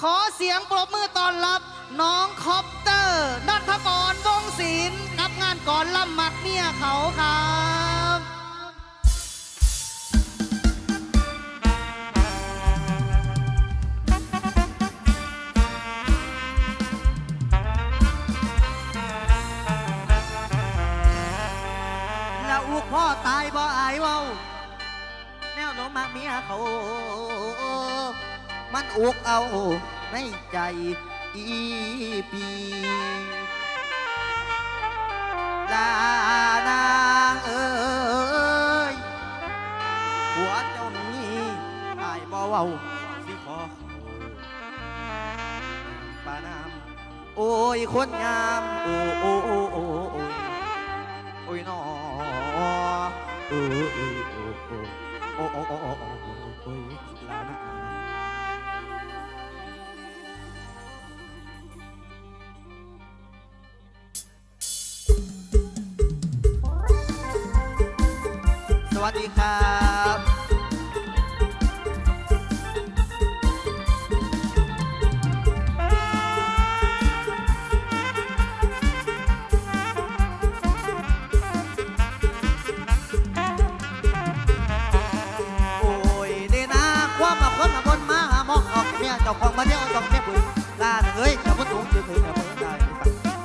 ขอเสียงปรบมือต้อนรับ น้องคอปเตอร์นัทกรวงศิลป์กับงานก่อนล่ำมักเมียเขาครับแล้วอุกพ่อตายบ่อายเว้าแนวโน้มมาเมียเขา มันอุกเอาในใจอีปีลานางเอ้ยหัวเจ้านี้อายบ่เว้าสิขอเขาปานามโอ้ยคนงามโอ้โอ้โอ้โอ้โอ้ยโอ้ยนอเออเออโอ้โอ้โอ้โอ้โอ้โอ้โอ้ยลานะส วัสดีครับโอ้ยเดนาความมาคนมาบนมาหามองออกเมียเจ้าของมาเที่ยวจองเมียบุญลาเอ้ยจะพุ่งสูงจะถึงจะพิ่งได้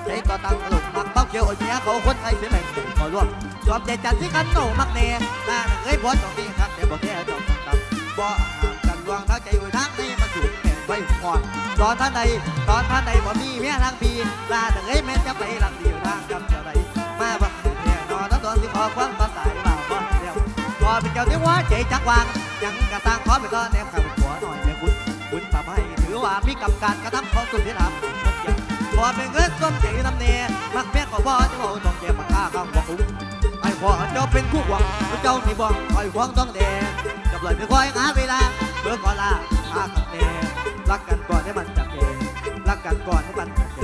ใจก็ตั้งตลกมักเป้าเขียวไอ้เมียเขาคนไทยเสีย ขอร่วมจอมใจจันที่กันโนมักเน่ลาเอ้ยบอสตรงนี้ครับแต่บอกแค่จอมตับบ่ห่างกันวางทั้งใจอยู่ทางนี้มาสู่แม่ไว้ก่อนตอนท่านใดตอนท่านใดบ่มีเมียทางปีลาเอ้ยแม่จะไปหลังเดียวทางจำเจ้าใดมาบักแน่นอนทั้งตอนที่ขอความภาษาบ่าวบ่เดียวพอเป็นเจ้าที่ว่าใจจักวางยังกระตังขอไปก็แนมข้าเป็นหัวหน่อยแม่คุณคุณทำให้ถือว่ามีกรรมการกระทำของสุดที่ทำ พอเป็นเงินส้มใจทำเนียมักแม่ก็บ่จะบอกต้องเจ็บมาฆ่าข้างบ่คุ้มไอ้พ่อเจ้าเป็นคู่หวังเจ้าที่บ่ไอ้หวังต้องแดงกับเลยไม่ค่อยหาเวลาเบื่อก่อนลาฆ่าขับแน่รักกันก่อนให้มันจับเกรักกันก่อนให้มันจับเก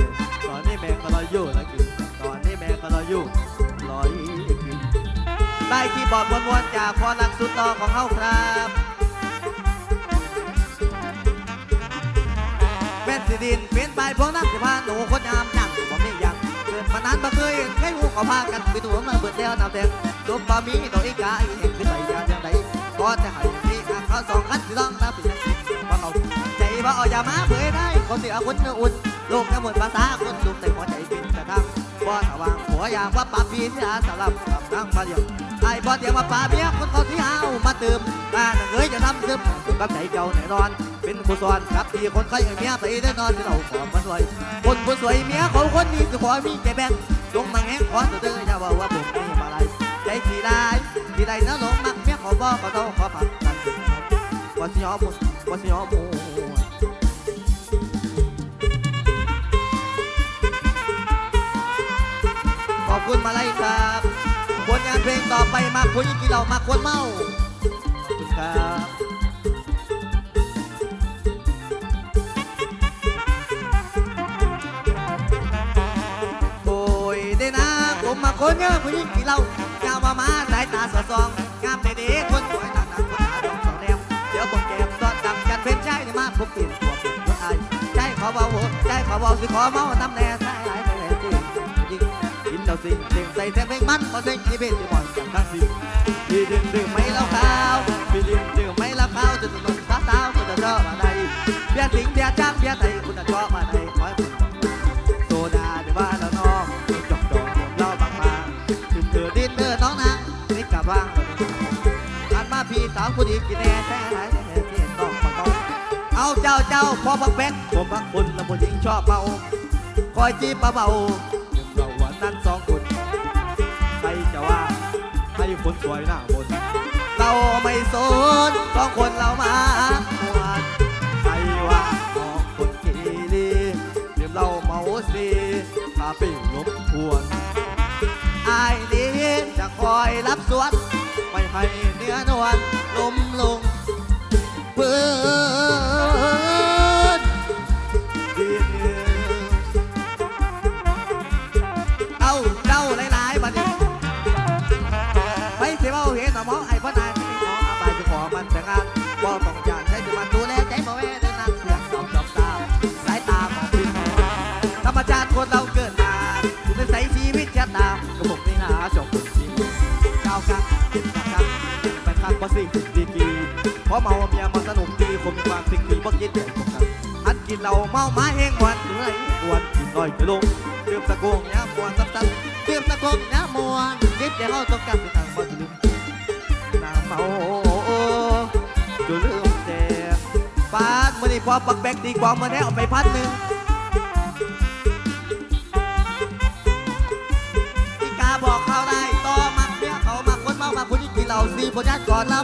ตอนนี้แม่ก็รออยู่แล้วกินตอนนี้แม่ก็รออยู่รออีกกินได้คีย์บอร์ดมวนๆจากพอนักสุดต่อของเฮาครับ สิดินเป็นใบพวกนั้นสิพาหนูคนงามนั่งบ่มีหยังเกิดมานานบ่เคยเห็นใครหูเขาพากันไปตัวมาเบิดแล้วน้ำแดงจมบ่มีดอกอีกาอีเห็นขึ้นไปยามจังไดก็จะให้พี่เขาสองคันสิต้องนับเป็นจังสิบ่เขาใจบ่เอาอย่ามาเผยได้คนสิเอาคนเนื้ออุ่นโลกทั้งหมดภาษาคนสุขแต่หัวใจเป็นกระทั่งบ่สว่างหัวอยางว่าปาปีที่อาสลับกับนั่งมาเดียว ไอ้บอเดียวมาป่าเมียคนเขาที่เอามาเติมบ้านเอ้ยจะทำซึมกับใจเจ้าแน่นอน เป็นผู้สอนกับที่คนใครเมียไปแน่นอนที่เราขอมาสวย คนผู้สวยเมียเขาคนนี้จะขอมีใจแบ่งลงมาแห้งขอตัวเด้อจะว่าว่าผมนี่มาไรใจทีได้ทีได้นะลงมักเมียขอบอกขอต้องขอผักกันว่าสิยอมว่าสิยอมขอบคุณมาไล่ครั ไปมาคนยิ่งกินเหล้ามาคนเมาครับโอ้ยเด้นะผมมาคนเยอะผู้หญิงกินเหล้างามมามาสายตาสอดส่องงามเด็ๆคนสวยต่างๆคนหาดอกสองแนวเดี๋ยวผมแก้มตอนดังกันเป็นใจในมาผมเปลี่ยนตัวเป็นคนอายใจขอเบาหัวใจขอเบาสิขอเมาน้ำแน่ใส่หลา กิเดาสิเสียงใส่เสียงเพลงมันพอเสียงที่เป็นที่บ่อยจังทั้งสิพี่ดื่มดื่มไม่เหล้าขาวพี่ดื่มดื่มไม่เหล้าขาวจนสนุกสาสาวคุณจะชอบอะไรเบียร์สิงเบียร์จ้างเบียร์ไทยคุณจะชอบอะไรขอให้คุณโซดาหรือว่าเราน้องจอกจอกเล่าบางมาดื่มเธอดินเธอน้องนางนี่กลับว่างอันมาพี่สาวผู้ดีกกินแน่แท้ไหนแท้ที่ต้องมาต้องเอาเจ้าเจ้าพอบักแบงผมบักคุณและผู้หญิงชอบเมาคอยจีบเบาเรา คนสวยหน้าบนเราไม่สนสองคนเรามาหวานใครว่าสองคนกีรีเดี๋ยวเราเมาสีพาไปหลบทวนอายนี้จะคอยรับสวนไม่ให้เนื้อนวลลมลงเพื่อ มันแต่งานว่าต้องอยากใช้จะมาดูแลใจบ่แม่ได้นักงเสียงสองจอบตาสายตาของพี่น้อธรรมชาติคนเราเกิดมาคุณใส่ชีวิตแค่ตากระบบนี่นะจบจริงเก้าครั้เจ็ดครั้งแปดารั้งบ่สิงดีกีเพราะเมาเมียมาสนุกดีคงมีความสิ่งดีบ่คิดเด็ดบ่ครับอันกินเหล้าเมาไมาเฮงวันหรือไรวันกินน้อยจะลงเติมตะโกงยามวนซับซับเติมตะโกงยามวนคิดจะเขาต้องการไปทางบ่ถึงน้ำเมา จะลืมแดงปานมื่อนี้พอปักแบกดีกว่ามื่อนี้เอาไปพันหนึ่งอีกาบอกเขาได้ต่อมักเมียเขามาคนเมามาคนที่กินเหล้าซีพญานก่อนล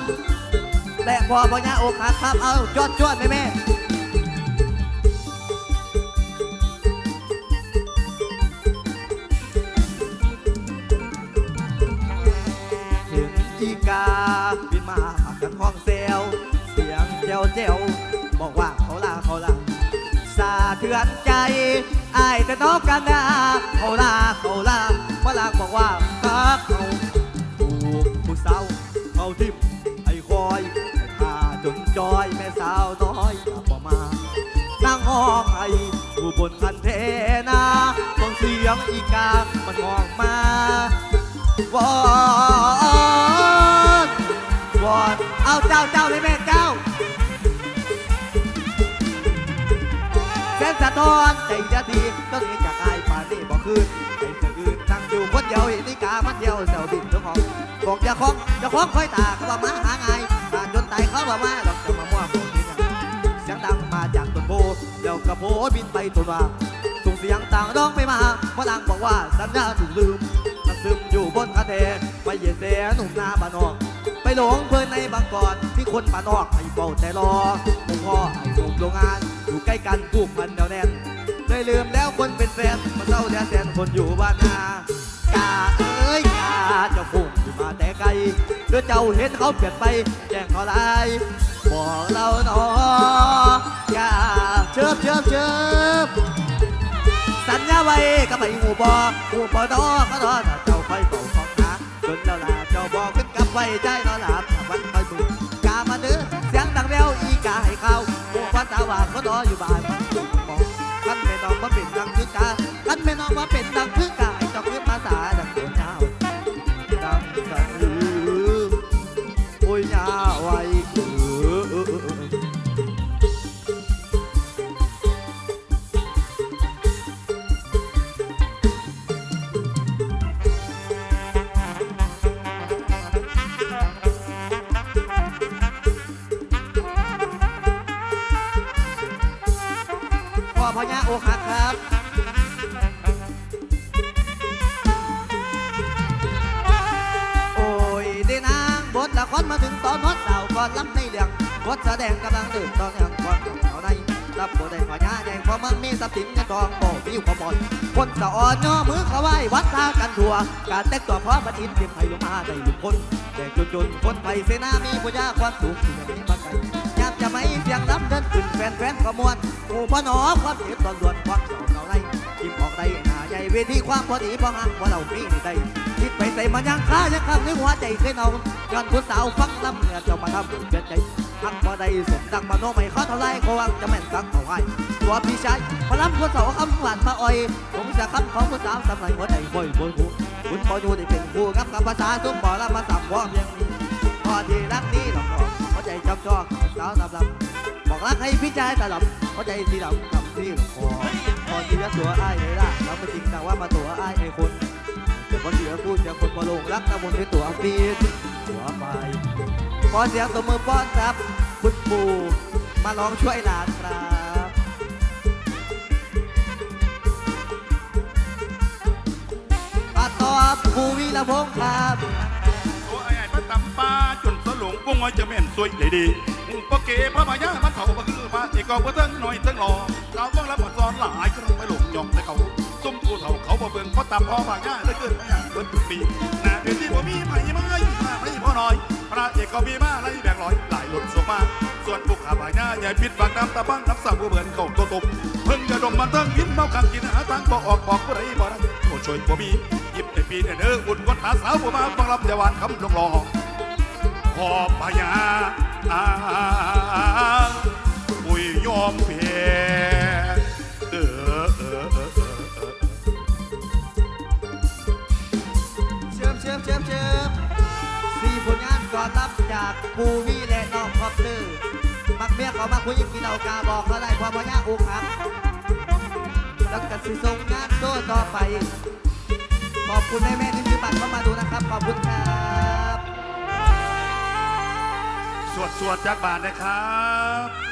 ำแต่พอพญาอกหักครับเอาจอดจวดแม่แม่ เดือนใจไอายแต่น้องกันนะเขาลาเขาลาเมื่อลางบอกว่าคักเขาถูกผู้สาวเขาทิมไอ้คอยไอ้พาจนจอยแม่สาวน้อยกลับมานั่งห้องไอ้อยู่บนคันเทนาต้องเสียงอีกา มันงองมาวอนวอนเอาเจ้าเจ้าเลยแม่เจ้า แสนสะท้อนใจจะทีต้องหนีจากอายป่านนี้บอกคืนไอ้เจ้าอื่นนั่งอยู่คนเดียวเห็นนิกามันเดียวเซลบินเจ้าของบอกจะคล้องจะคล้องคอยตาเขาว่ามาหาไงตาจนตายเขาว่ามาดอกจะมาม่วโมกินเสียงดังมาจากต้นโพเดี๋ยวกระโพบินไปตัวว่าส่งเสียงต่างร้องไม่มาพลังบอกว่าสัญญาถูกลืมมันซึมอยู่บนคาเทไปเหยียดเสียหนุ่มหน้าบ้านนอกไปหลงเพลินในบางกอนที่คนป่านอกให้เฝ้าแต่รอหลวงพ่อให้ส่งโรงงาน อยู่ใกล้กันผูกพันเดียวแน่นเลยลืมแล้วคนเป็นแฟนมาเศร้าแดนแสนคนอยู่บ้านนากาเอ้ยกาเจ้าพุ่งอยู่มาแต่ไกลเดี๋ยวเจ้าเห็นเขาเปลี่ยนไปแจ้งเขาไลายบอกเราหนอกาเชิบเชิบเชิบสัญญาไว้ก็ไม่หูบอหูบอดอก็รอถ้าเจ้าค่อยเป่าของหาจนแล้วล่ะเจ้าบอกขึ้นกับไว้ใจ เป็นดังคือกาให้เจ้าขึ้นมาสาดังตัวเจ้าดังสะอือโอ้ยยาไว้ออเอพ่อพญาโอหัก อดสาวก่อนล้ำในเรื่องบทแสดงกำลังตื่นตอนยังก่อนเขาในรับบทได้พญาใหญ่เพราะมันมีทรัพย์สินเงินทองโป่มีอยู่ประมวลคนสะอ่อนย่อมือเขาไหว้วัดท่ากันทั่ว การแต่งตัวพราะบัดอินเตรียมไผ่ลงมาได้ลุกคนแต่จนจนๆคนไผ่เสนามีพญาความสุขที่ไม่มีบันไดยามจะไม่เสียงล้ำเดินขึ้นแฟนแฟนขมวนหมู่พ่อหนอความเจ็บตอนด่วนความเศร้าเก่าไรยิ้มออกได้ เวทีความพอดีพอหักว่าเรามีได้คิดไปใส่มันยังค้ายังคำนึกหัวใจเคยเนาย้อนผู้สาวฟังลำเนื้อเจ้ามาทำเกิดใจหักพอได้สมดังมาโนไม่เขาเท่าไรเขวังจะแม่นสังเขาไว้ตัวพี่ชายพลังผู้สาวคำหวานมาอ่อยผมจะคำของผู้สาวสำหรับหัวใจบ่อยบ่อยหูคุณพออยู่ได้เป็นผู้กับกับภาษาทุกบ่อละมาสับวอมยังมีพอที่รักนี้หลอกหลอหัวใจจำจอกสาวสำหรับ รักให้พี่ชายตลับเพราะใจสีดำกับที่หลงคอพอที่จะตัวอ้ายเลยล่ะเราไม่จริงแต่ว่ามาตัวอ้ายไอ้คนเดี๋ยวคนเสียพูดเสียคนมาลงรักนะบนด้วยตัวฟีดหัวไปขอเสียงตัวมือป้อนครับคุณปู่มาลองช่วยหลานครับมาต่อปูวีระพงษ์ครับตัวไอ้ไอ้พระตำปาจนสลงวงอ้อยจะแม่นสวยเลยดี อุปเกพระมายามันเถ่ามาคือพระเอกองพระเทิงหน่อยเทิงหล่อเราต้องรับมาสอนหลายก็ต้งไปหลงจอมแต่เขาซุ่มกูเถ่าเขาบ่เบิ่งเพราะตำพ่อมายาได้เกินมาอย่างเกินทุกปีหน้าเดือนที่บ่มีไผ่ไม้มาไม่พ่อน้อย พระเอกก็มีมาไล่แบ่งร้อยหลายหล่นส่งมาส่วนพวกข้าพญาใหญ่พิษบางน้ำตาบ้างน้ำสาวเบิ่นเขาตัวตบเพิ่งจะดมมันเทิงพินเมาขังกินหาทางบ่ออกบอกผู้ใดบ่ได้โอ้ช่วยบ่มีหยิบในปีเด้ออุ่นกดหาสาวบ่มาฟังลำยาวานคำลงรอขอบพญา ผู้เชิมเชิมเชิมเชิมสี่ผลงานก่อนรับจากปูวี่และน้องคอปเตอร์มักเมียเขามาคุยกินเหล่ากาบอกเขาได้ความพยาอุกครับแล้วกันสิส่งงานโต้ต่อไป ขอบคุณแม่แม่ที่ซื้อบัตรเข้ามาดูนะครับ ขอบคุณครับ สวดสวดจักบาทนะครับ